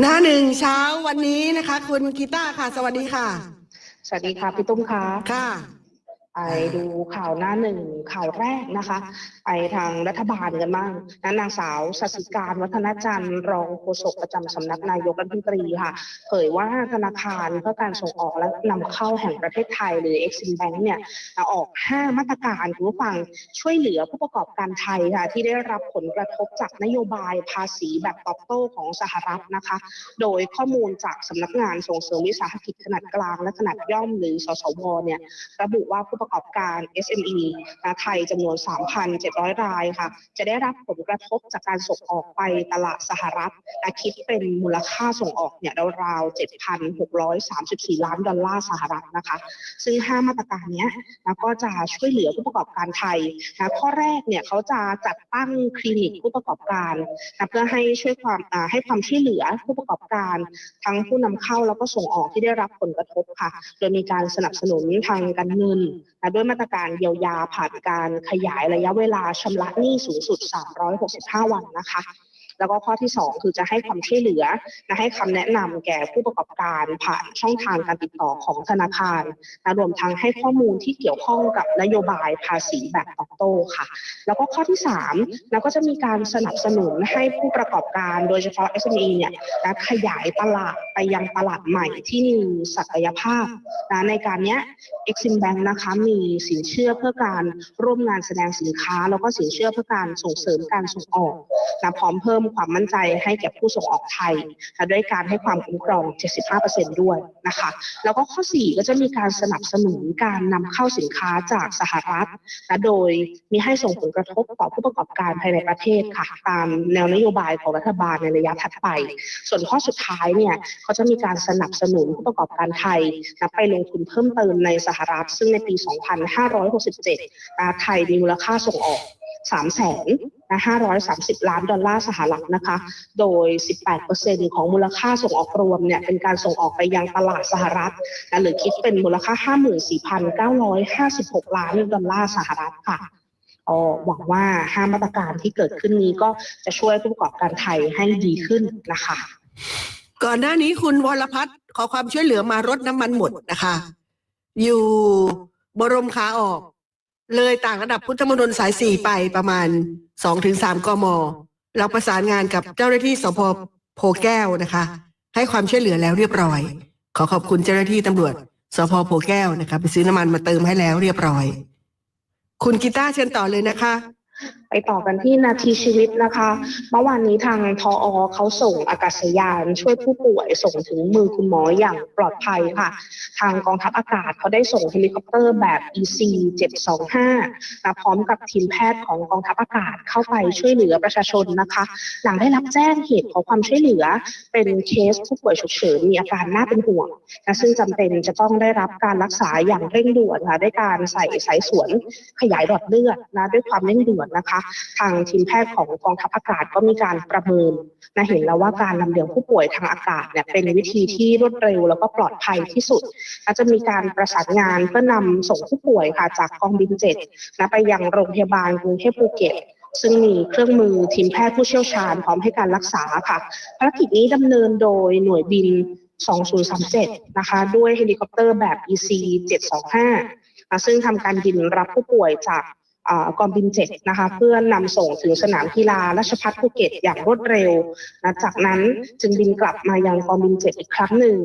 หน้าหนึ่งเช้าวันนี้นะคะ คุณกีตาร์ค่ะ สวัสดีค่ะ สวัสดีค่ะ พี่ตุ้มค่ะค่ะ ไปดูข่าวหน้าหนึ่งข่าวแรกนะคะ ไปทางรัฐบาลกันบ้างนะนางสาวสสิการวัฒนจันทร์รองโฆษกประจำสำนักนายกรัฐมนตรีค่ะ เผยว่าธนาคารเพื่อการส่งออกและนำเข้าแห่งประเทศไทยหรือ Exim Bank เนี่ยออก 5 มาตรการคุณผู้ฟังช่วยเหลือผู้ประกอบการไทยค่ะ ที่ได้รับผลกระทบจากนโยบายภาษีแบบตอบโต้ของสหรัฐนะคะ โดยข้อมูลจากสำนักงานส่งเสริมวิสาหกิจขนาดกลางและขนาดย่อมหรือสสวเนี่ยระบุว่าผู้ประกอบการ SME นะไทยจำนวน 3,700 รายค่ะ จะได้รับผลกระทบจากการส่งออกไปตลาดสหรัฐนะคิดเป็นมูลค่าส่งออกเนี่ยราวๆ7,634 ล้านดอลลาร์สหรัฐนะคะ ซึ่ง 5 มาตรการนี้นะก็จะช่วยเหลือผู้ประกอบการไทยนะข้อแรกเนี่ยเขาจะจัดตั้งคลินิกผู้ประกอบการนะเพื่อให้ช่วยความให้ความช่วยเหลือผู้ประกอบการ ทั้งผู้นำเข้าแล้วก็ส่งออกที่ได้รับผลกระทบค่ะ โดยมีการสนับสนุนทางการเงินด้วยมาตรการเยียวยาผ่านการขยายระยะเวลาชำระหนี้สูงสุด 365 วันนะคะแล้วก็ข้อที่ 2 คือจะให้ความช่วยเหลือนะให้คำแนะนำแก่ผู้ประกอบการผ่านช่องทางการติดต่อของธนาคารนะรวมทั้งให้ข้อมูลที่เกี่ยวข้องกับนโยบายภาษีแบบตอบโต้ค่ะ แล้วก็ข้อที่3นะก็จะมีการสนับสนุนให้ผู้ประกอบการโดยเฉพาะ SME เนี่ยนะขยายตลาดไปยังตลาดใหม่ที่มีศักยภาพนะในการเนี้ย Exim Bank นะคะมีสินเชื่อเพื่อการร่วมงานแสดงสินค้า แล้วก็สินเชื่อเพื่อการส่งเสริมการส่งออกนะพร้อมเพิ่มความมั่นใจให้แก่ผู้ส่งออกไทยนะด้วยการให้ความคุ้มครอง 75%ด้วยนะคะแล้วก็ข้อ 4 ก็จะมีการสนับสนุนการนำเข้าสินค้าจากสหรัฐนะโดยมีให้ส่งผลกระทบต่อผู้ประกอบการภายในประเทศค่ะ ตามแนวนโยบายของรัฐบาลในระยะถัดไป ส่วนข้อสุดท้ายเนี่ยเขาจะมีการสนับสนุนผู้ประกอบการไทยนะไปลงทุนเพิ่มเติมในสหรัฐ ซึ่งในปี 2567ไทยมีมูลค่าส่งออก3แสนนะ530 ล้านดอลลาร์สหรัฐนะคะ โดย 18%ของมูลค่าส่งออกรวมเนี่ยเป็นการส่งออกไปยังตลาดสหรัฐนะหรือคิดเป็นมูลค่า 54,956 ล้านดอลลาร์สหรัฐค่ะอ๋อหวังว่า5มาตรการที่เกิดขึ้นนี้ก็จะช่วยผู้ประกอบการไทยให้ดีขึ้นนะคะ ก่อนหน้านี้คุณวรพัฒน์ขอความช่วยเหลือมารถน้ำมันหมดนะคะ อยู่บรมขาออก เลยต่างระดับพุทธมณฑลสายสี่ไปประมาณสองถึงสามกม เราประสานงานกับเจ้าหน้าที่สพโพแก้วนะคะ ให้ความช่วยเหลือแล้วเรียบร้อย ขอขอบคุณเจ้าหน้าที่ตำรวจสพโพแก้วนะคะไปซื้อน้ำมันมาเติมให้แล้วเรียบร้อย คุณกีตาร์เชิญต่อเลยนะคะ ไปต่อกันที่นาทีชีวิตนะคะ เมื่อวานนี้ทางทออเขาส่งอากาศยาน ช่วยผู้ป่วยส่งถึงมือคุณหมออย่างปลอดภัยค่ะ ทางกองทัพอากาศเขาได้ส่งเฮลิคอปเตอร์แบบ EC 725นะพร้อมกับทีมแพทย์ของกองทัพอากาศเข้าไปช่วยเหลือประชาชนนะคะ หลังได้รับแจ้งเหตุขอความช่วยเหลือ เป็นเคสผู้ป่วยฉุกเฉินมีอาการน่าเป็นห่วงนะซึ่งจำเป็นจะต้องได้รับการรักษาอย่างเร่งด่วนค่ะด้วยการใส่สายสวนขยายหลอดเลือดนะด้วยความเร่งด่วนนะคะทางทีมแพทย์ของกองทัพอากาศก็มีการประเมินนะเห็นแล้วว่าการลำเลียงผู้ป่วยทางอากาศเนี่ยเป็นวิธีที่รวดเร็วแล้วก็ปลอดภัยที่สุดและจะมีการประสานงานเพื่อนำส่งผู้ป่วยค่ะจากกองบินเจ็ดนะไปยังโรงพยาบาลกรุงเทพภูเก็ตซึ่งมีเครื่องมือทีมแพทย์ผู้เชี่ยวชาญพร้อมให้การรักษาค่ะ ภารกิจนี้ดำเนินโดยหน่วยบิน 2037 นะคะ ด้วยเฮลิคอปเตอร์แบบ EC 725ซึ่งทำการบินรับผู้ป่วยจาก กองบินเจ็ดนะคะ เพื่อนำส่งถึงสนามกีฬาราชพัฒภูเก็ตอย่างรวดเร็วนะจากนั้นจึงบินกลับมายังกองบินเจ็ดอีกครั้งหนึ่ง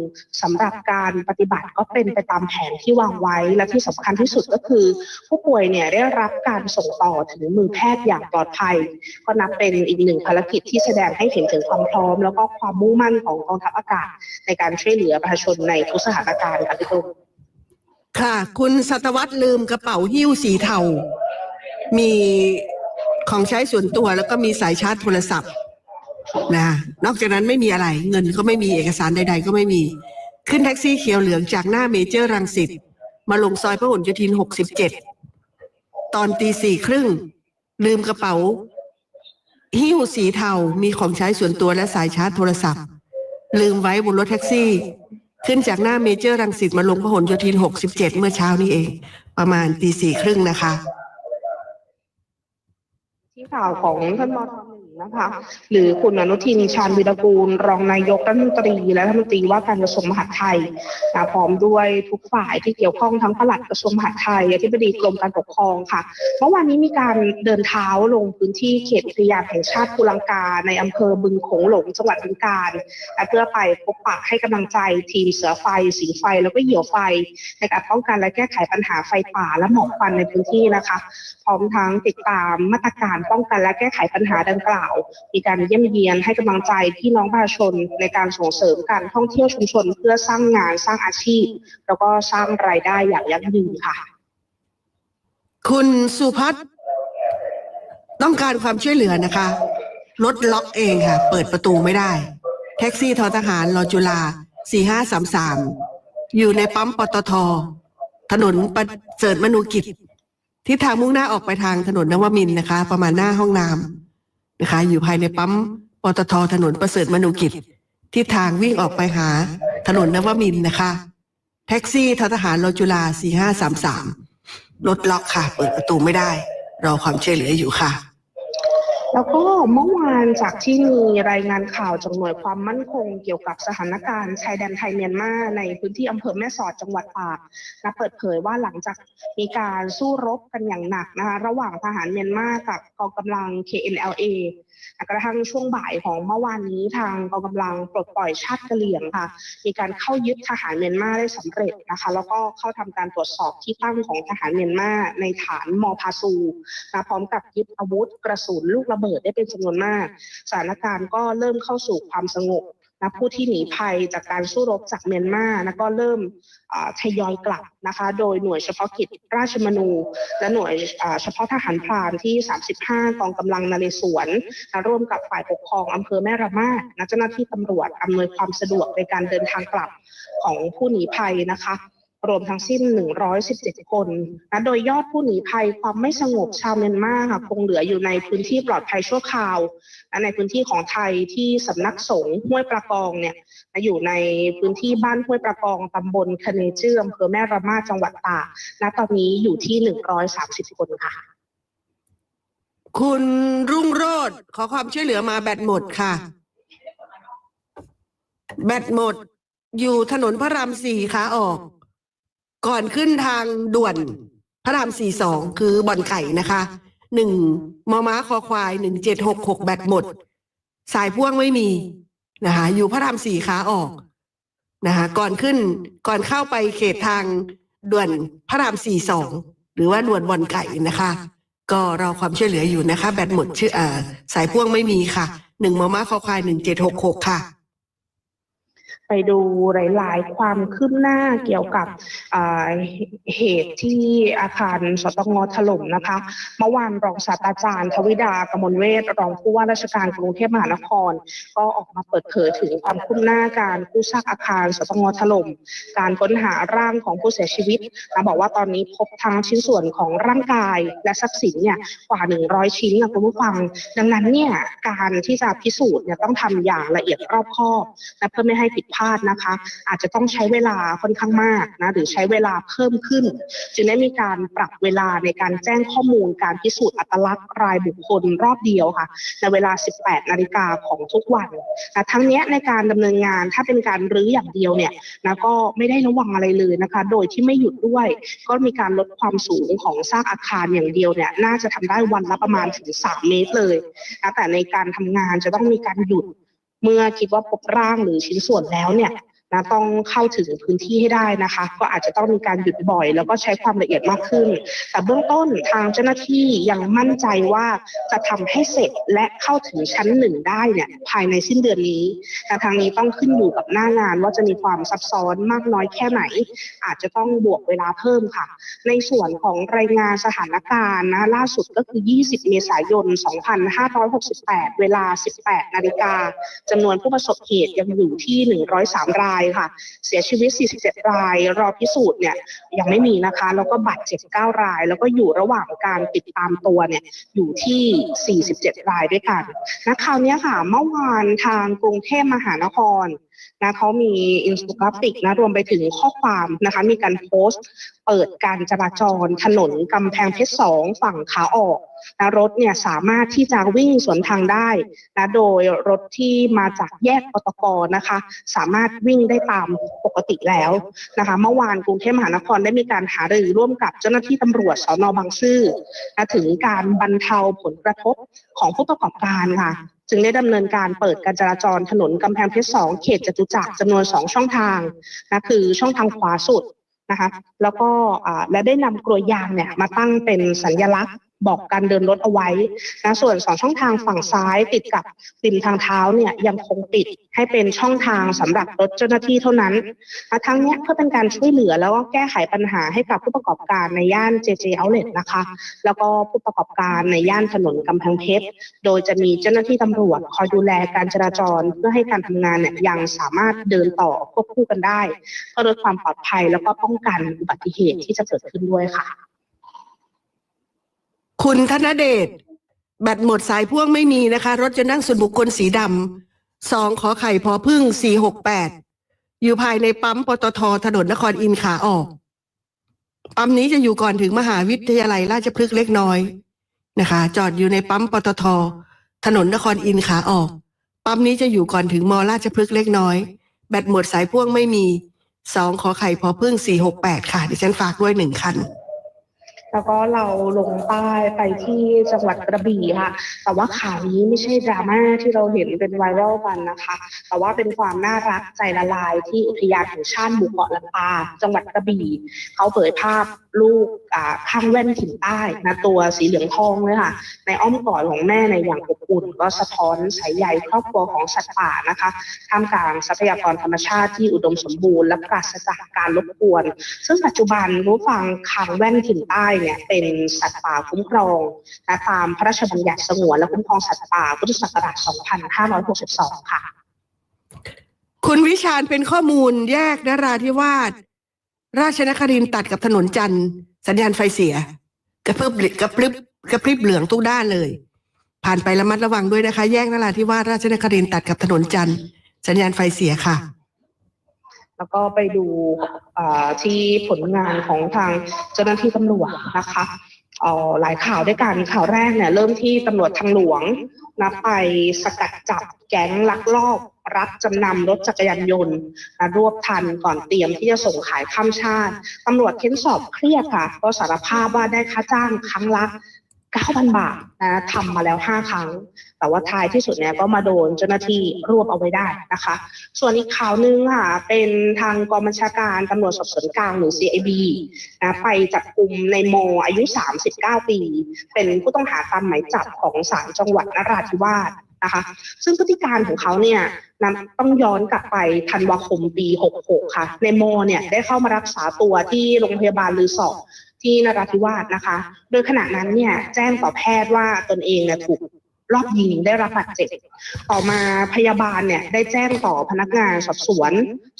สำหรับการปฏิบัติก็เป็นไปตามแผนที่วางไว้ และที่สำคัญที่สุดก็คือ ผู้ป่วยเนี่ยได้รับการส่งต่อถึงมือแพทย์อย่างปลอดภัย ก็นับเป็นอีกหนึ่งภารกิจที่แสดงให้เห็นถึงความพร้อม แล้วก็ความมุ่งมั่นของกองทัพอากาศ ในการช่วยเหลือประชาชนในทุกสถานการณ์ค่ะพี่ตุ้มค่ะ คุณสัตวัตลืมกระเป๋าหิ้วสีเทา มีของใช้ส่วนตัวแล้วก็มีสายชาร์จโทรศัพท์นะนอกจากนั้นไม่มีอะไร เงินก็ไม่มีเอกสารใด ๆ ก็ไม่มี ขึ้นแท็กซี่เขียวเหลืองจากหน้าเมเจอร์รังสิตมาลงซอยพหลโยธินหกสิบเจ็ดตอนตีสี่ครึ่ง ลืมกระเป๋า หิ้วสีเทา มีของใช้ส่วนตัวและสายชาร์จโทรศัพท์ ลืมไว้บนรถแท็กซี่ ขึ้นจากหน้าเมเจอร์รังสิตมาลงพหลโยธินหกสิบเจ็ดเมื่อเช้านี้เอง ประมาณตีสี่ครึ่งนะคะ ที่ข่าวของท่านมอทอม นะคะ หรือคุณอนุทินชาญวิรกูล รองนายกรัฐมนตรีและรัฐมนตรีว่าการกระทรวงมหาดไทยนะพร้อมด้วยทุกฝ่ายที่เกี่ยวข้องทั้งปลัดกระทรวงมหาดไทยอธิบดีกรมการปกครองค่ะเมื่อวานนี้มีการเดินเท้าลงพื้นที่เขตอุทยานแห่งชาติภูลังกา ในอำเภอบึงโขงหลงจังหวัดบึงกาฬและเพื่อไปพบปะให้กำลังใจทีมเสือไฟสีไฟ แล้วก็เหยี่ยวไฟ ในการป้องกันและแก้ไขปัญหาไฟป่าและหมอกควันในพื้นที่นะคะ พร้อมทั้งติดตามมาตรการป้องกันและแก้ไขปัญหาดังกล่าวมีการเยี่ยมเยียนให้กำลังใจพี่น้องประชาชนในการส่งเสริมการท่องเที่ยวชุมชน เพื่อสร้างงานสร้างอาชีพ แล้วก็สร้างรายได้อย่างยั่งยืนค่ะ คุณสุพัฒน์ต้องการความช่วยเหลือนะคะรถล็อกเองค่ะ เปิดประตูไม่ได้ แท็กซี่ทอทหารรอจุฬา4533 อยู่ในปั๊มปตท ถนนประเสริฐมนูกิจทิศทางมุ่งหน้าออกไปทางถนนนวมินนะคะ ประมาณหน้าห้องน้ำ นะคะอยู่ภายในปั๊มปตทถนนประเสริฐมนุกิจ ที่ทางวิ่งออกไปหาถนนนวมินนะคะ แท็กซี่ททหารรจุฬา4533รถล็อกค่ะ เปิดประตูไม่ได้ รอความช่วยเหลืออยู่ค่ะ แล้วก็เมื่อวานจากที่มีรายงานข่าวจากหน่วยความมั่นคง เกี่ยวกับสถานการณ์ชายแดนไทยเมียนมาในพื้นที่อำเภอแม่สอดจังหวัดตากและเปิดเผยว่าหลังจากมีการสู้รบกันอย่างหนักนะคะระหว่างทหารเมียนมากับกองกำลัง KNLA กระทั่งช่วงบ่ายของเมื่อวานนี้ทางกองกำลังปลดปล่อยชาติกะเหรี่ยงค่ะ มีการเข้ายึดทหารเมียนมาได้สำเร็จนะคะ แล้วก็เข้าทำการตรวจสอบที่ตั้งของทหารเมียนมาในฐานมอพาซูนะพร้อมกับยึดอาวุธกระสุนลูกระเบิดบิดได้เป็นจำนวนมาก สถานการณ์ก็เริ่มเข้าสู่ความสงบนะผู้ที่หนีภัยจากการสู้รบจากเมียนมานะก็เริ่มทยอยกลับนะคะ โดยหน่วยเฉพาะกิจราชมนู และหน่วยเฉพาะทหารพรานที่ 35 กองกำลังนเรศวรนะร่วมกับฝ่ายปกครองอำเภอแม่ระมาดนะเจ้าหน้าที่ตำรวจอำนวยความสะดวกในการเดินทางกลับของผู้หนีภัยนะคะ รวมทั้งสิ้น 117 คนนะโดยยอดผู้หนีภัยความไม่สงบชาวเมียนมาค่ะคงเหลืออยู่ในพื้นที่ปลอดภัยชั่วคราวและในพื้นที่ของไทยที่สำนักสงฆ์ห้วยประกองเนี่ยนะอยู่ในพื้นที่บ้านห้วยประกองตำบลคเนเจืออำเภอแม่ระมาจังหวัดตากและตอนนี้อยู่ที่ 130 คนค่ะ คุณรุ่งโรจน์ขอความช่วยเหลือมาแบตหมดค่ะ แบตหมด อยู่ถนนพระรามสี่ขาออก ก่อนขึ้นทางด่วนพระรามสี่สองคือบ่อนไก่นะคะหนึ่งมอม้าคอควายหนึ่งเจ็ดหกหกแบตหมด สายพ่วงไม่มีนะคะอยู่พระรามสี่ขาออกนะคะก่อนขึ้นก่อนเข้าไปเขตทางด่วนพระรามสี่สองหรือว่าด่วนบ่อนไก่นะคะ ก็รอความช่วยเหลืออยู่นะคะ แบตหมดชื่ออ่อสายพ่วงไม่มีค่ะหนึ่งมอม้าคอควายหนึ่งเจ็ดหกหกค่ะ ไปดูหลาย ๆ ความคืบหน้าเกี่ยวกับ เหตุที่อาคารสตงถล่มนะคะเมื่อวานรองศาสตราจารย์ ทวิดากมลเวทรองผู้ว่าราชการกรุงเทพมหานคร ก็ออกมาเปิดเผยถึงความคืบหน้าการกู้ซากอาคารสตงถล่ม การค้นหาร่างของผู้เสียชีวิตนะบอกว่าตอนนี้พบทั้งชิ้นส่วนของร่างกายและทรัพย์สินเนี่ยกว่า 100 ชิ้นนะคุณผู้ฟัง ดังนั้นเนี่ยการที่จะพิสูจน์เนี่ยต้องทำอย่างละเอียดรอบคอบนะเพื่อไม่ให้ผิดพลาดนะคะ อาจจะต้องใช้เวลาค่อนข้างมากนะหรือใช้เวลาเพิ่มขึ้น จึงได้มีการปรับเวลาในการแจ้งข้อมูลการพิสูจน์อัตลักษณ์รายบุคคลรอบเดียวค่ะ ในเวลา 18 นาฬิกาของทุกวันนะทั้งนี้ในการดำเนินงานถ้าเป็นการรื้ออย่างเดียวเนี่ยนะก็ไม่ได้ระวังอะไรเลยนะคะ โดยที่ไม่หยุดด้วย ก็มีการลดความสูงของซากอาคารอย่างเดียวเนี่ยน่าจะทำได้วันละประมาณถึง 3 เมตรเลยนะแต่ในการทำงานจะต้องมีการหยุดเมื่อคิดว่าพบร่างหรือชิ้นส่วนแล้วเนี่ย นะต้องเข้าถึงพื้นที่ให้ได้นะคะ ก็อาจจะต้องมีการหยุดบ่อย แล้วก็ใช้ความละเอียดมากขึ้น แต่เบื้องต้นทางเจ้าหน้าที่ยังมั่นใจว่าจะทำให้เสร็จและเข้าถึงชั้นหนึ่งได้เนี่ยภายในสิ้นเดือนนี้แต่ทางนี้ต้องขึ้นอยู่กับหน้างานว่าจะมีความซับซ้อนมากน้อยแค่ไหน อาจจะต้องบวกเวลาเพิ่มค่ะ ในส่วนของรายงานสถานการณ์นะล่าสุดก็คือ 20 เมษายน 2568 เวลา 18 นาฬิกาจำนวนผู้ประสบเหตุยังอยู่ที่ 103 รายค่ะ เสียชีวิต 47 ราย รอพิสูจน์เนี่ยยังไม่มีนะคะ แล้วก็บาดเจ็บ 9 ราย แล้วก็อยู่ระหว่างการติดตามตัวเนี่ยอยู่ที่ 47 รายด้วยกันนะคราวนี้ค่ะ เมื่อวานทางกรุงเทพมหานคร นะเขามีอินสกราฟิกนะรวมไปถึงข้อความนะคะ มีการโพสต์เปิดการจราจร ถนนกำแพงเพชรสองฝั่งขาออกนะรถเนี่ยสามารถที่จะวิ่งสวนทางได้นะโดยรถที่มาจากแยกปตกนะคะ สามารถวิ่งได้ตามปกติแล้วนะคะ เมื่อวานกรุงเทพมหานครได้มีการหารือร่วมกับเจ้าหน้าที่ตำรวจสอนอบางซื่อนะถึงการบรรเทาผลกระทบของผู้ประกอบการค่ะ จึงได้ดำเนินการเปิดการจราจรถนนกำแพงเพชรสองเขตจตุจักรจำนวนสองช่องทางนะคือช่องทางขวาสุดนะคะ แล้วก็และได้นำกลวยยางเนี่ยมาตั้งเป็นสัญลักษณ์ บอกการเดินรถเอาไว้นะส่วนสองช่องทางฝั่งซ้ายติดกับริมทางเท้าเนี่ยยังคงปิดให้เป็นช่องทางสำหรับรถเจ้าหน้าที่เท่านั้นนะทั้งนี้เพื่อเป็นการช่วยเหลือแล้วก็แก้ไขปัญหาให้กับผู้ประกอบการในย่าน JJ Outlet นะคะ แล้วก็ผู้ประกอบการในย่านถนนกำแพงเพชรโดยจะมีเจ้าหน้าที่ตำรวจคอยดูแลการจราจรเพื่อให้การทำงานเนี่ยยังสามารถเดินต่อควบคู่กันได้เพื่อลดความปลอดภัยแล้วก็ป้องกันอุบัติเหตุที่จะเกิดขึ้นด้วยค่ะ คุณธนเดชแบตหมดสายพ่วงไม่มีนะคะ รถจะนั่งส่วนบุคคลสีดำสองขอไข่พอพึ่งสี่หกแปดอยู่ภายในปั๊มปตทถนนนครอินขาออก ปั๊มนี้จะอยู่ก่อนถึงมหาวิทยาลัยราชพฤกษ์เล็กน้อยนะคะ จอดอยู่ในปั๊มปตทถนนนครอินขาออก ปั๊มนี้จะอยู่ก่อนถึงมราชพฤกษ์เล็กน้อย แบตหมดสายพ่วงไม่มีสองขอไข่พอพึ่งสี่หกแปดค่ะดิฉันฝากด้วยหนึ่งคัน แล้วก็เราลงใต้ไปที่จังหวัดกระบี่ค่ะ แต่ว่าข่าวนี้ไม่ใช่ดราม่าที่เราเห็นเป็นไวรัลกันนะคะ แต่ว่าเป็นความน่ารักใจละลายที่อุทยานแห่งชาติหมู่เกาะลันตาจังหวัดกระบี่ เขาเผยภาพ ลูกข้างแว่นถิ่นใต้นะตัวสีเหลืองทองเลยค่ะ ในอ้อมกอดของแม่ในอย่างอบอุ่น ก็สะท้อนสายใยครอบครัวของสัตว์ป่านะคะท่ามกลางทรัพยากรธรรมชาติที่อุดมสมบูรณ์และปราศจากการรบกวน ซึ่งปัจจุบันรู้ฟังคางแว่นถิ่นใต้เนี่ยเป็นสัตว์ป่าคุ้มครองนะตามพระราชบัญญัติสงวนและคุ้มครองสัตว์ป่าพุทธศักราช 2562 ค่ะ คุณวิชาญเป็นข้อมูลแยกนราธิวาส ราชนครินตัดกับถนนจันทร์สัญญาณไฟเสีย กระพริบกระพริบกระพริบเหลืองทุกด้านเลย ผ่านไประมัดระวังด้วยนะคะ แยกนราธิวาสราชนครินตัดกับถนนจันทร์สัญญาณไฟเสียค่ะแล้วก็ไปดูที่ผลงานของทางเจ้าหน้าที่ตำรวจนะคะเอ่อหลายข่าวด้วยกันข่าวแรกเนี่ยเริ่มที่ตำรวจทางหลวง นะไปสกัดจับแก๊งลักลอบ รับจำนำรถจักรยานยนต์นะรวบทันก่อนเตรียมที่จะส่งขายข้ามชาติตำรวจเค้นสอบเครียดค่ะ ก็สารภาพว่าได้ค่าจ้างครั้งละ9,000 บาทนะทำมาแล้ว 5 ครั้ง แต่ว่าท้ายที่สุดเนี่ยก็มาโดนเจ้าหน้าที่รวบเอาไว้ได้นะคะ ส่วนอีกข่าวหนึงค่ะ เป็นทางกองบัญชาการตำรวจสอบสวนกลางหรือ CIB นะไปจับกลุ่มในโมอายุ 39 ปี เป็นผู้ต้องหาตามหมายจับของศาลจังหวัดนราธิวาสนะคะ ซึ่งพฤติการของเขาเนี่ยนะต้องย้อนกลับไปธันวาคมปี 66 ค่ะ ในโมเนี่ยได้เข้ามารักษาตัวที่โรงพยาบาลลือสอบที่นราธิวาสนะคะ โดยขณะนั้นเนี่ยแจ้งต่อแพทย์ว่าตนเองเนี่ยถูก รอบยิงได้รับบาดเจ็บ ต่อมาพยาบาลเนี่ยได้แจ้งต่อพนักงานสอบสวน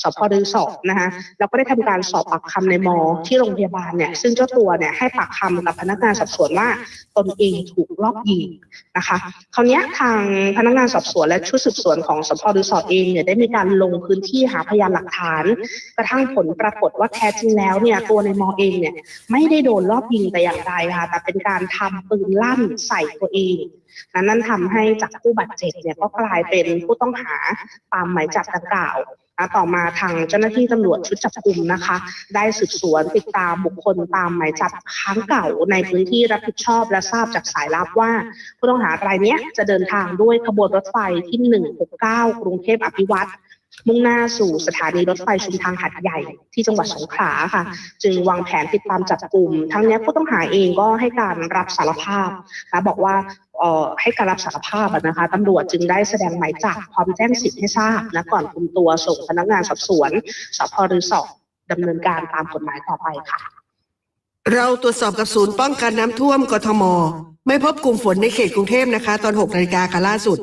สพดือสอบนะคะแล้วก็ได้ทำการสอบปากคำในมอที่โรงพยาบาลเนี่ยซึ่งเจ้าตัวเนี่ยให้ปากคำกับพนักงานสอบสวนว่าตนเองถูกรอบยิงนะคะคราวนี้ทางพนักงานสอบสวนและชุดสืบสวนของสพดือสอบเองเนี่ยได้มีการลงพื้นที่หาพยานหลักฐาน กระทั่งผลปรากฏว่าแท้จริงแล้วเนี่ยตัวในมอเองเนี่ยไม่ได้โดนรอบยิงแต่อย่างใดค่ะแต่เป็นการทำปืนลั่นใส่ตัวเองนั้นนั่นทำให้จากผู้บาดเจ็บเนี่ยก็กลายเป็นผู้ต้องหาตามหมายจับดังกล่าวต่อมาทางเจ้าหน้าที่ตำรวจชุดจับกลุ่มนะคะ ได้สืบสวนติดตามบุคคลตามหมายจับค้างเก่าในพื้นที่รับผิดชอบและทราบจากสายลับว่า ผู้ต้องหารายนี้จะเดินทางด้วยขบวนรถไฟที่ 169 กรุงเทพอภิวัตร มุ่งหน้าสู่สถานีรถไฟชุมทางหัดใหญ่ที่จังหวัดสงขลาค่ะ จึงวางแผนติดตามจับกลุ่ม ทั้งนี้ผู้ต้องหาเองก็ให้การรับสารภาพนะบอกว่าเอ่อให้การรับสารภาพนะคะตำรวจจึงได้แสดงหมายจับพร้อมแจ้งสิทธิ์ให้ทราบนะก่อนคุมตัวส่งพนักงานสอบสวนสพรือสอบดำเนินการตามกฎหมายต่อไปค่ะ เราตรวจสอบกับศูนย์ป้องกันน้ำท่วมกทม ไม่พบกลุ่มฝนในเขตกรุงเทพนะคะ ตอน6นาฬิกาค่ะล่าสุด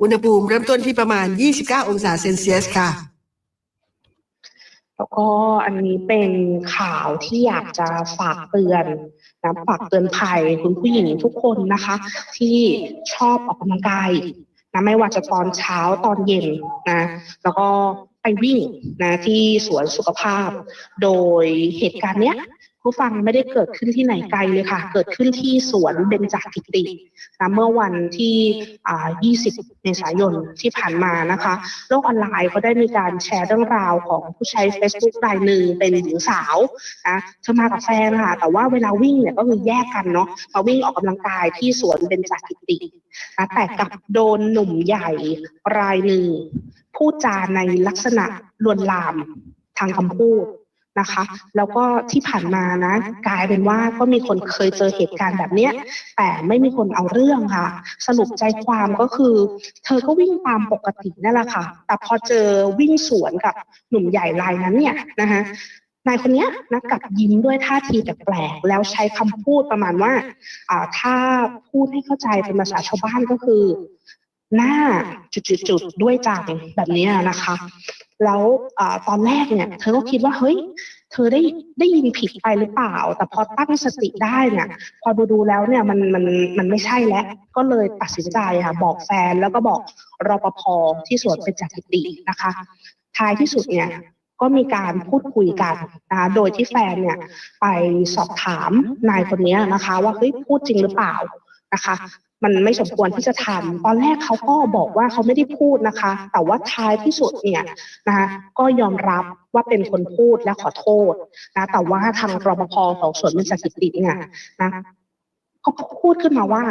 อุณหภูมิเริ่มต้นที่ประมาณ 29 องศาเซนเซียสค่ะ แล้วก็อันนี้เป็นข่าวที่อยากจะฝากเตือนนะฝากเตือนภัยคุณผู้หญิงทุกคนนะคะ ที่ชอบออกกำลังกายนะไม่ว่าจะตอนเช้าตอนเย็นนะ แล้วก็ไปวิ่งนะที่สวนสุขภาพ โดยเหตุการณ์เนี้ย ผู้ฟังไม่ได้เกิดขึ้นที่ไหนไกลเลยค่ะ เกิดขึ้นที่สวนเบญจกิตินะเมื่อวันที่ 20 เมษายนที่ผ่านมานะคะ โลกออนไลน์เขาได้มีการแชร์เรื่องราวของผู้ใช้ Facebook รายหนึ่งเป็นหญิงสาวนะเธอมากับแฟนค่ะ แต่ว่าเวลาวิ่งเนี่ยก็คือแยกกันเนาะมาวิ่งออกกำลังกายที่สวนเบญจกิตินะแต่กับโดนหนุ่มใหญ่รายหนึ่งพูดจาในลักษณะลวนลามทางคำพูด นะคะ แล้วก็ที่ผ่านมานะ กลายเป็นว่าก็มีคนเคยเจอเหตุการณ์แบบเนี้ย แต่ไม่มีคนเอาเรื่องค่ะ สรุปใจความก็คือ เธอก็วิ่งตามปกตินั่นแหละค่ะ แต่พอเจอวิ่งสวนกับหนุ่มใหญ่รายนั้นเนี่ยนะคะนายคนเนี้ยนะกลับยิ้มด้วยท่าทีแปลกๆแล้วใช้คำพูดประมาณว่าอ่าถ้าพูดให้เข้าใจเป็นภาษาชาวบ้านก็คือ หน้าจุดๆๆด้วยจังแบบเนี้ยนะคะ แล้วอตอนแรกเนี่ย เธอก็คิดว่าเฮ้ย เธอได้ได้ยินผิดไปหรือเปล่า แต่พอตั้งสติได้เนี่ยพอดูดูแล้วเนี่ยมันมันมันไม่ใช่แล้ว ก็เลยตัดสินใจค่ะบอกแฟนแล้วก็บอกรปภที่สวนเป็นจักริตินะคะ ท้ายที่สุดเนี่ยก็มีการพูดคุยกันนะคะโดยที่แฟนเนี่ยไปสอบถามนายคนนี้นะคะ ว่าเฮ้ยพูดจริงหรือเปล่านะคะ มันไม่สมควรที่จะทำตอนแรกเขาก็บอกว่าเขาไม่ได้พูดนะคะ แต่ว่าท้ายที่สุดเนี่ยนะคะก็ยอมรับว่าเป็นคนพูดและขอโทษนะแต่ว่าทางรปภของสวนเบญจกิติเนี่ยนะเขาพูดขึ้นมาว่า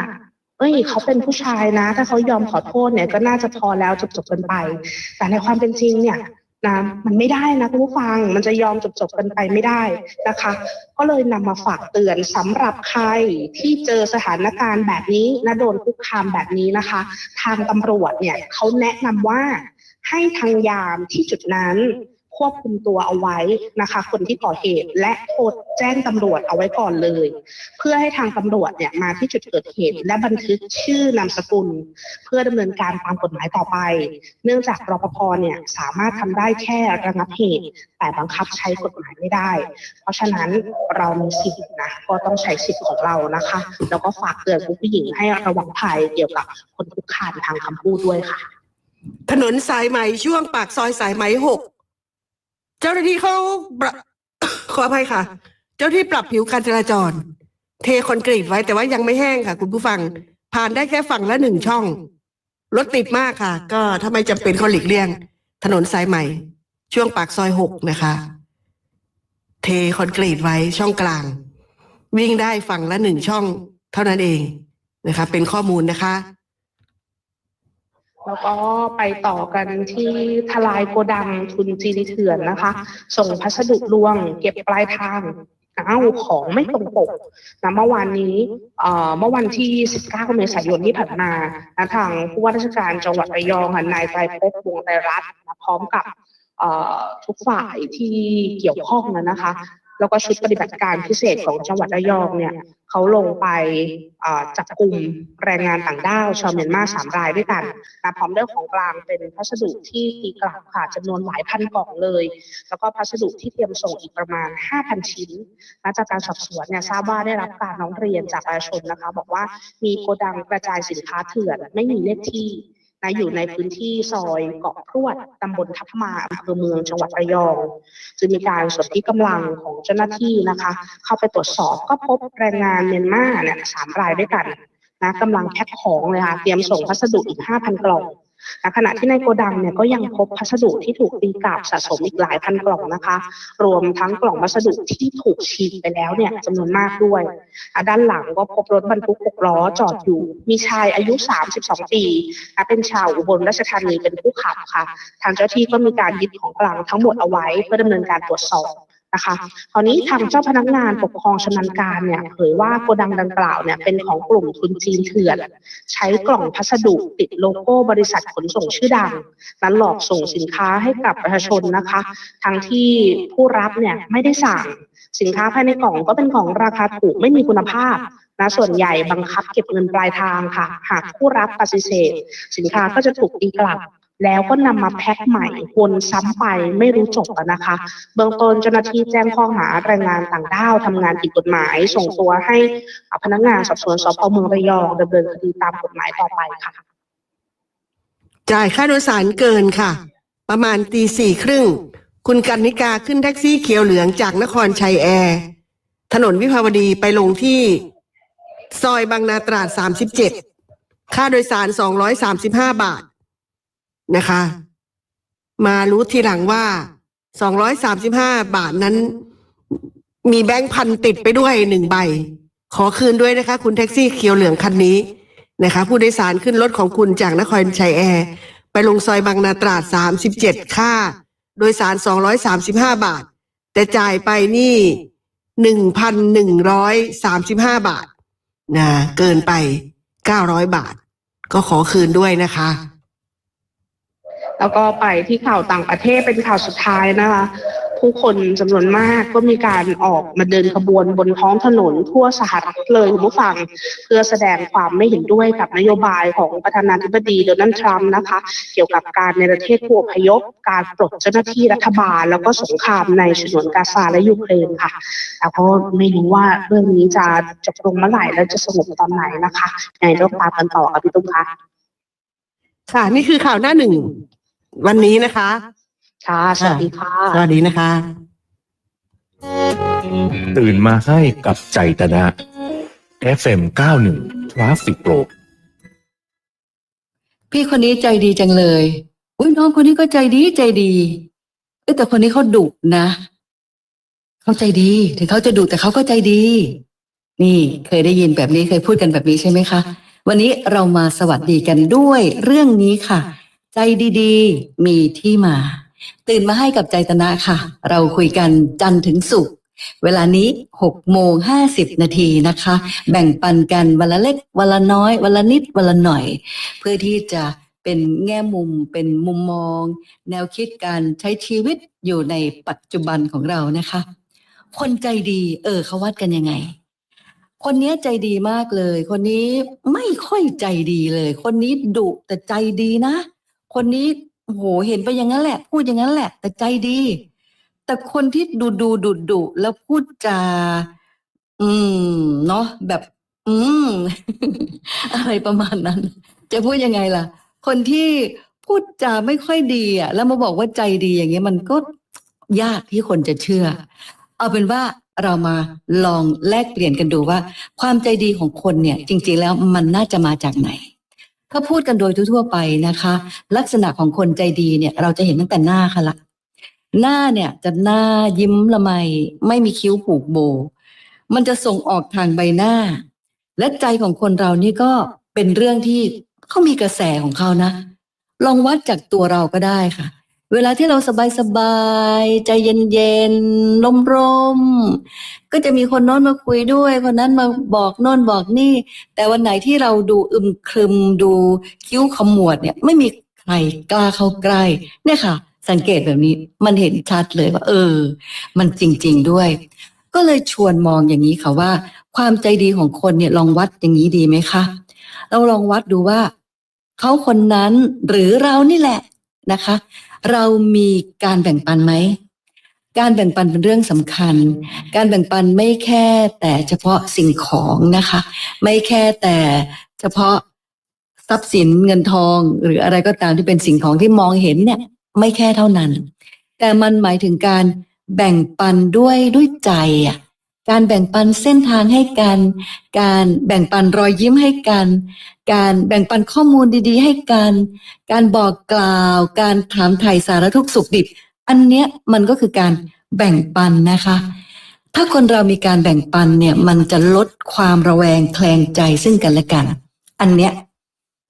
เอ้ยเขาเป็นผู้ชายนะ ถ้าเขายอมขอโทษเนี่ยก็น่าจะพอแล้วจบๆกันไป แต่ในความเป็นจริงเนี่ย นะมันไม่ได้นะคุณผู้ฟังมันจะยอมจบๆกันไปไม่ได้นะคะ ก็เลยนำมาฝากเตือนสำหรับใครที่เจอสถานการณ์แบบนี้นะโดนคุกคามแบบนี้นะคะ ทางตำรวจเนี่ยเขาแนะนำว่าให้ทางยามที่จุดนั้น ควบคุมตัวเอาไว้นะคะ คนที่ก่อเหตุและโทรแจ้งตำรวจเอาไว้ก่อนเลย เพื่อให้ทางตำรวจเนี่ยมาที่จุดเกิดเหตุ และบันทึกชื่อนามสกุล เพื่อดำเนินการตามกฎหมายต่อไป เนื่องจากรปภเนี่ยสามารถทำได้แค่ระงับเหตุ แต่บังคับใช้กฎหมายไม่ได้ เพราะฉะนั้นเรามีสิทธินะก็ต้องใช้สิทธิ์ของเรานะคะ แล้วก็ฝากเตือนคุณผู้หญิงให้ระวังภัยเกี่ยวกับคนคุกคามทางคำพูดด้วยค่ะถนนสายไหมช่วงปากซอยสายไหมหก เจ้าหน้าที่เขาปรับขออภัยค่ะ เจ้าที่ปรับผิวการจราจร เทคอนกรีตไว้แต่ว่ายังไม่แห้งค่ะ คุณผู้ฟัง ผ่านได้แค่ฝั่งละหนึ่งช่องรถติดมากค่ะ ก็ถ้าไม่จำเป็นเขาหลีกเลี่ยง ถนนสายใหม่ ช่วงปากซอยหกนะคะ เทคอนกรีตไว้ช่องกลาง วิ่งได้ฝั่งละหนึ่งช่อง เท่านั้นเองนะคะ เป็นข้อมูลนะคะ แล้วก็ไปต่อกันที่ทลายโกดังทุนจีนเถื่อนนะคะ ส่งพัสดุลวง เก็บปลายทางอ้าของไม่ตรงปกนะเมื่อวานนี้เมื่อวันที่ 19 เมษายนที่ผ่านมานะทางผู้ว่าราชการจังหวัดระยองค่ะนายไตรภพวงไตรรัตน์นะพร้อมกับทุกฝ่ายที่เกี่ยวข้องนะนะคะ แล้วก็ชุดปฏิบัติการพิเศษของจังหวัดระยองเนี่ยเขาลงไปจับกลุ่มแรงงานต่างด้าวชาวเมียนมาสามรายด้วยกันนะพร้อมด้วยของกลางเป็นพัสดุที่ตีกลับค่ะจำนวนหลายพันกล่องเลย แล้วก็พัสดุที่เตรียมส่งอีกประมาณ 5,000 ชิ้นนะจากการสอบสวนเนี่ยทราบว่าได้รับการร้องเรียนจากประชาชนนะคะ บอกว่ามีโกดังกระจายสินค้าเถื่อนไม่มีเลขที่ นะอยู่ในพื้นที่ซอยเกาะพรวดตำบลทับมาอำเภอเมืองจังหวัดระยองจึงมีการสนที่กำลังของเจ้าหน้าที่นะคะ เข้าไปตรวจสอบก็พบแรงงานเมียนมาเนี่ยสามรายด้วยกันนะกำลังแพ็คของเลยค่ะเตรียมส่งพัสดุอีก 5,000 กล่อง ขณะที่ในโกดังเนี่ยก็ยังพบพัสดุที่ถูกตีกลับสะสมอีกหลายพันกล่องนะคะ รวมทั้งกล่องพัสดุที่ถูกฉีกไปแล้วเนี่ยจำนวนมากด้วยด้านหลังก็พบรถบรรทุกหกล้อจอดอยู่ มีชายอายุ 32 ปีเป็นชาวอุบลราชธานีเป็นผู้ขับค่ะ ทางเจ้าที่ก็มีการยึดของกลางทั้งหมดเอาไว้เพื่อดำเนินการตรวจสอบ นะคะคราวนี้ทางเจ้าพนักงานปกครองชำนาญการเนี่ยเผยว่าโกดังดังกล่าวเนี่ยเป็นของกลุ่มทุนจีนเถื่อน ใช้กล่องพัสดุติดโลโก้บริษัทขนส่งชื่อดังนั้นหลอกส่งสินค้าให้กับประชาชนนะคะ ทั้งที่ผู้รับเนี่ยไม่ได้สั่งสินค้าภายในกล่องก็เป็นของราคาถูกไม่มีคุณภาพนะส่วนใหญ่บังคับเก็บเงินปลายทางค่ะ หากผู้รับปฏิเสธ สินค้าก็จะถูกตีกลับ แล้วก็นำมาแพ็คใหม่วนซ้ำไปไม่รู้จบนะคะ เบื้องต้นเจ้าหน้าที่แจ้งข้อหาแรงงานต่างด้าวทำงานผิดกฎหมาย ส่งตัวให้พนักงานสอบสวนสพเมืองระยองดำเนินคดีตามกฎหมายต่อไปค่ะ จ่ายค่าโดยสารเกินค่ะปประมาณตีสี่ครึ่งคุณกันนิกาขึ้นแท็กซี่เขียวเหลืองจากนครชัยแอร์ ถนนวิภาวดีไปลงที่ ซอยบางนาตราดสามสิบเจ็ดค่าโดยสารสองร้อยสามสิบห้าบาท นะคะ มารู้ทีหลังว่าสองร้อยสามสิบห้าบาทนั้น มีแบงค์พันติดไปด้วยหนึ่งใบ ขอคืนด้วยนะคะ คุณแท็กซี่เขียวเหลืองคันนี้นะคะ ผู้โดยสารขึ้นรถของคุณจากนครชัยแอร์ไปลงซอยบางนาตราดสามสิบเจ็ดค่า โดยสารสองร้อยสามสิบห้าบาท แต่จ่ายไปนี่หนึ่งพันหนึ่งร้อยสามสิบห้าบาทนะเกินไปเก้าร้อยบาท ก็ขอคืนด้วยนะคะ แล้วก็ไปที่ข่าวต่างประเทศเป็นข่าวสุดท้ายนะคะ ผู้คนจำนวนมากก็มีการออกมาเดินขบวนบนท้องถนนทั่วสหรัฐเลยคุณผู้ฟัง เพื่อแสดงความไม่เห็นด้วยกับนโยบายของประธานาธิบดีโดนัลด์ทรัมป์นะคะ เกี่ยวกับการในประเทศผู้อพยพ การปลดเจ้าหน้าที่รัฐบาล แล้วก็สงครามในฉนวนกาซาและยูเครนค่ะแล้วก็ไม่รู้ว่าเรื่องนี้จะจบลงเมื่อไหร่และจะสงบตอนไหนนะคะยังไงต้องตามกันต่อค่ะพี่ตุ้มคะค่ะ นี่คือข่าวหน้าหนึ่ง วันนี้นะคะ ค่ะ สวัสดีค่ะ สวัสดีนะคะ ตื่นมาให้กับใจตนะ FM 91 Traffic Pro พี่คนนี้ใจดีจังเลย อุ้ยน้องคนนี้ก็ใจดีใจดี เอ้ยแต่คนนี้เขาดุนะ เขาใจดี ถึงเขาจะดุแต่เขาก็ใจดี นี่เคยได้ยินแบบนี้เคยพูดกันแบบนี้ใช่ไหมคะ วันนี้เรามาสวัสดีกันด้วยเรื่องนี้ค่ะ ใจดีๆ มีที่มา ตื่นมาให้กับใจตนะค่ะ เราคุยกันจันทร์ถึงศุกร์เวลานี้6โมง50 นาทีนะคะ แบ่งปันกันวันละเล็กวันละน้อยวันละนิดวันละหน่อย เพื่อที่จะเป็นแง่มุมเป็นมุมมอง แนวคิดการใช้ชีวิตอยู่ในปัจจุบันของเรานะคะ คนใจดี เออเขาวัดกันยังไง คนนี้ใจดีมากเลย คนนี้ไม่ค่อยใจดีเลย คนนี้ดุแต่ใจดีนะ คนนี้โอ้โหเห็นไปอย่างนั้นแหละ พูดอย่างนั้นแหละ แต่ใจดี แต่คนที่ดูดูดุดุแล้วพูดจาอืม เนาะแบบ อืม อะไรประมาณนั้น จะพูดยังไงล่ะ คนที่พูดจาไม่ค่อยดีอะ แล้วมาบอกว่าใจดีอย่างเงี้ยมันก็ยากที่คนจะเชื่อ เอาเป็นว่าเรามาลองแลกเปลี่ยนกันดูว่า ความใจดีของคนเนี่ย จริง ๆ แล้วมันน่าจะมาจากไหน ถ้าพูดกันโดยทั่วๆไปนะคะ ลักษณะของคนใจดีเนี่ยเราจะเห็นตั้งแต่หน้าค่ะละหน้าเนี่ยจะหน้ายิ้มละไมไม่มีคิ้วผูกโบ มันจะส่งออกทางใบหน้า และใจของคนเรานี่ก็เป็นเรื่องที่เขามีกระแสของเขานะ ลองวัดจากตัวเราก็ได้ค่ะ เวลาที่เราสบายสบายๆใจเย็นๆลมรมๆก็จะมีคนโน้นมาคุยด้วย คนนั้นมาบอกโน้นบอกนี่ แต่วันไหนที่เราดูอึมครึมดูคิ้วขมวดเนี่ย ไม่มีใครกล้าเข้าใกล้ เนี่ยค่ะ สังเกตแบบนี้มันเห็นชัดเลยว่า เออ มันจริง ๆด้วย ก็เลยชวนมองอย่างนี้ค่ะว่า ความใจดีของคนเนี่ยลองวัดอย่างนี้ดีไหมคะเราลองวัดดูว่าเขาคนนั้นหรือเรานี่แหละนะคะ เรามีการแบ่งปันไหม การแบ่งปันเป็นเรื่องสำคัญ การแบ่งปันไม่แค่แต่เฉพาะสิ่งของนะคะ ไม่แค่แต่เฉพาะทรัพย์สินเงินทอง หรืออะไรก็ตามที่เป็นสิ่งของที่มองเห็นเนี่ย ไม่แค่เท่านั้น แต่มันหมายถึงการแบ่งปันด้วยด้วยใจอะ การแบ่งปันเส้นทางให้กัน การแบ่งปันรอยยิ้มให้กัน การแบ่งปันข้อมูลดีๆ ให้กัน การบอกกล่าว การถามไถ่สารทุกข์สุขดิบ อันเนี้ยมันก็คือการแบ่งปันนะคะ ถ้าคนเรามีการแบ่งปันเนี่ย มันจะลดความระแวงแคลงใจซึ่งกันและกัน อันเนี้ย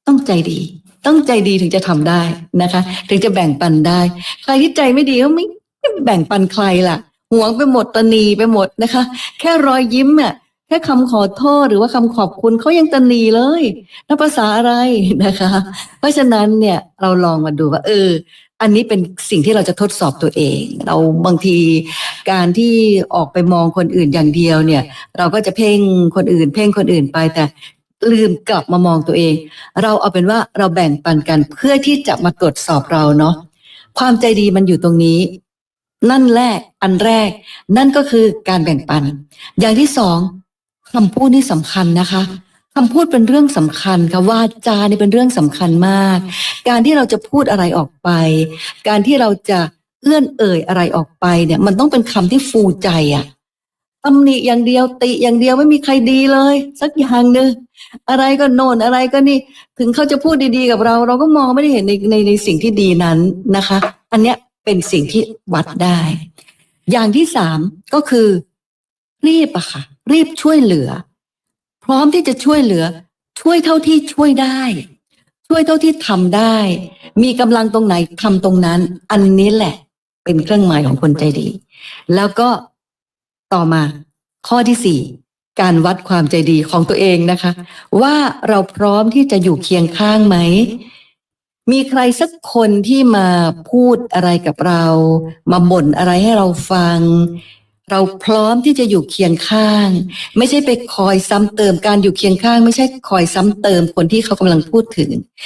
ต้องใจดี ต้องใจดีถึงจะทำได้นะคะ ถึงจะแบ่งปันได้ ใครที่ใจไม่ดีก็ไม่แบ่งปันใครล่ะ หวงไปหมดตนีไปหมดนะคะ แค่รอยยิ้มอะแค่คำขอโทษหรือว่าคำขอบคุณเขายังตนีเลยนับภาษาอะไรนะคะ เพราะฉะนั้นเนี่ยเราลองมาดูว่า เออ อันนี้เป็นสิ่งที่เราจะทดสอบตัวเอง เราบางทีการที่ออกไปมองคนอื่นอย่างเดียวเนี่ย เราก็จะเพ่งคนอื่น เพ่งคนอื่นไปแต่ลืมกลับมามองตัวเอง เราเอาเป็นว่าเราแบ่งปันกันเพื่อที่จะมาตรวจสอบเราเนาะความใจดีมันอยู่ตรงนี้ นั่นแรก อันแรก นั่นก็คือการแบ่งปัน อย่างที่สองคำพูดนี่สำคัญนะคะคำพูดเป็นเรื่องสำคัญค่ะวาจานี่เป็นเรื่องสำคัญมาก การที่เราจะพูดอะไรออกไป การที่เราจะเอื้อนเอ่ยอะไรออกไปเนี่ย มันต้องเป็นคำที่ฟูใจอะตำหนิอย่างเดียวติอย่างเดียวไม่มีใครดีเลย สักอย่างหนึ่งอะไรก็โน่นอะไรก็นี่ ถึงเขาจะพูดดีๆกับเรา เราก็มองไม่ได้เห็นในในในสิ่งที่ดีนั้นนะคะ อันเนี้ย เป็นสิ่งที่วัดได้ อย่างที่สามก็คือ รีบอะค่ะ รีบช่วยเหลือ พร้อมที่จะช่วยเหลือ ช่วยเท่าที่ช่วยได้ ช่วยเท่าที่ทำได้ มีกำลังตรงไหนทำตรงนั้น อันนี้แหละ เป็นเครื่องหมายของคนใจดี แล้วก็ต่อมา ข้อที่สี่การวัดความใจดีของตัวเองนะคะ ว่าเราพร้อมที่จะอยู่เคียงข้างไหม มีใครสักคนที่มาพูดอะไรกับเรา มาบ่นอะไรให้เราฟัง เราพร้อมที่จะอยู่เคียงข้าง ไม่ใช่ไปคอยซ้ำเติมการอยู่เคียงข้าง ไม่ใช่คอยซ้ำเติมคนที่เขากำลังพูดถึง